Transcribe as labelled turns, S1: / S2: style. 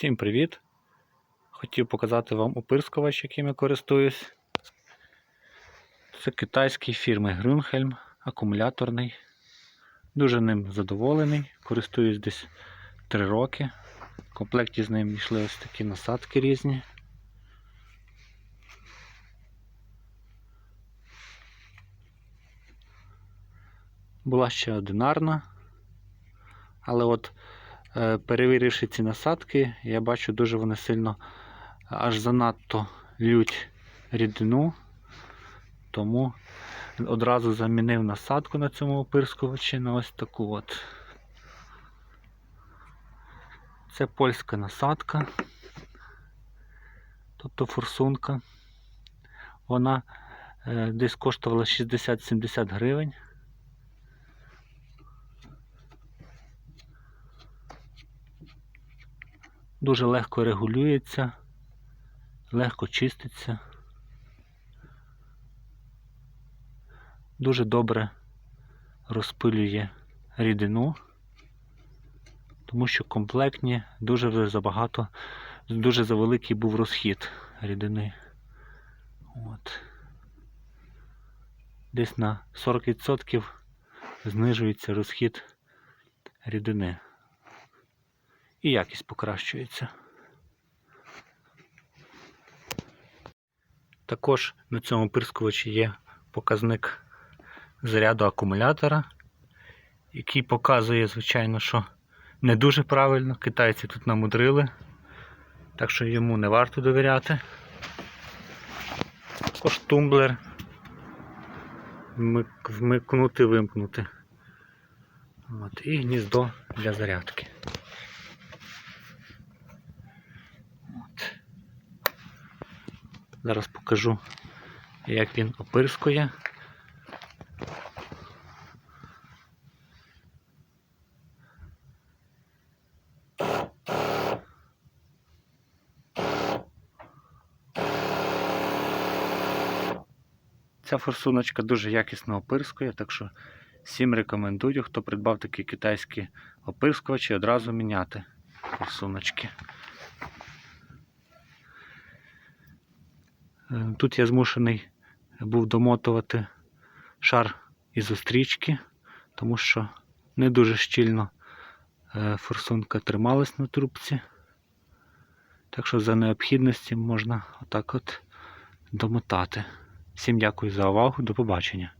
S1: Всім привіт! Хотів показати вам опирскувач, яким я користуюсь. Це китайський фірми Grünhelm, акумуляторний. Дуже ним задоволений. Користуюсь десь 3 роки. В комплекті з ним йшли ось такі насадки різні. Була ще одинарна, але от Перевіривши ці насадки, я бачу, дуже вони сильно аж занадто лють рідину, тому одразу замінив насадку на цьому опирскувачі на ось таку от. Це польська насадка, тобто форсунка. Вона е, десь коштувала 60-70 гривень. Дуже легко регулюється, легко чиститься. Дуже добре розпилює рідину, тому що комплектні дуже вже забагато, дуже завеликий був розхід рідини. От. Десь на 40% знижується розхід рідини і якість покращується. Також на цьому пирскувачі є показник заряду акумулятора, який показує, звичайно, що не дуже правильно. Китайці тут намудрили, так що йому не варто довіряти. Також тумблер вмикнути, вимкнути. І гніздо для зарядки. Зараз покажу, як він опирскує. Ця форсуночка дуже якісно опирскує, так що всім рекомендую, хто придбав такі китайські опирскувачі, одразу міняти форсуночки. Тут я змушений був домотувати шар із острічки, тому що не дуже щільно е, форсунка трималась на трубці. Так що за необхідності можна отак от домотати. Всім дякую за увагу, до побачення.